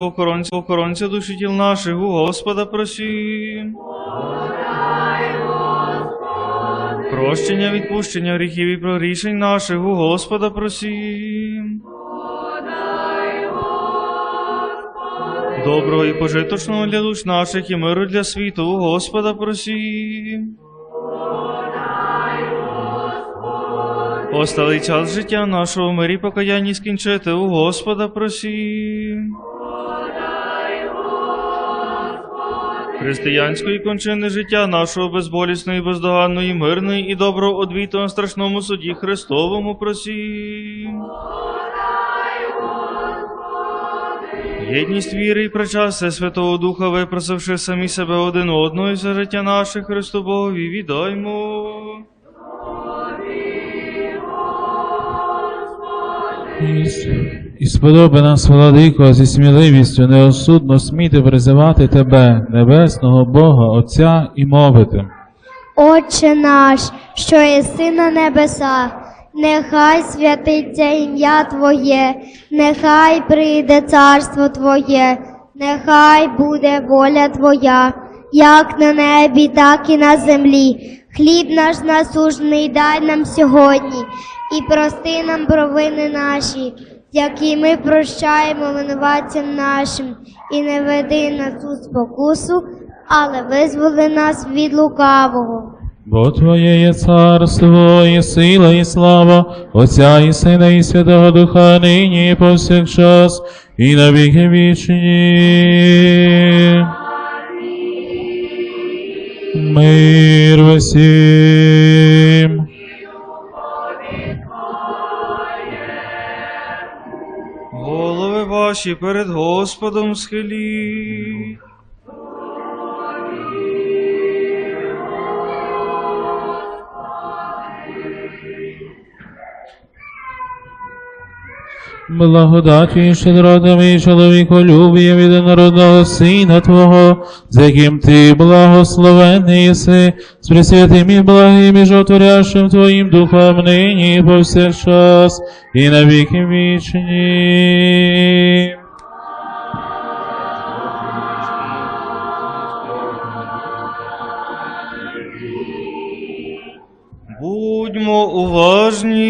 охоронця, охоронця душі тіл наших, у Господа просім. Прощення, відпущення гріхів і прогрішень наших, у Господа просім. Доброго і пожиточного для душ наших і миру для світу, у Господа просім. Осталий час життя нашого мирі покаянні скінчити, у Господа просім. Християнської кончини життя нашого безболісної, бездоганної, мирної і доброго одвіту на страшному суді Христовому просім. Єдність віри і причастя Святого Духа, випросивши самі себе один одного і за життя наше Христу Богові, віддаймо. І сподоби нас, владико, зі сміливістю неосудно сміти призивати Тебе, небесного Бога, Отця, і мовити. Отче наш, що єси на небесах, нехай святиться ім'я Твоє, нехай прийде царство Твоє, нехай буде воля Твоя, як на небі, так і на землі. Хліб наш насужний дай нам сьогодні, і прости нам провини наші, які ми прощаємо винуватцям нашим, і не веди нас у спокусу, але визволи нас від лукавого. Бо Твоє є царство, і сила, і слава, Отця і Сина, і Святого Духа, нині і повсякчас, і на віки вічні. Мир усім. Голови ваші перед Господом схиліть. Благодаті щедродами чоловіко любі від народного Сина Твого, за яким Ти благословений єси, з присвятим і благим і жотворящим Твоїм духом нині по і час і навіки вічні. Будьмо уважні.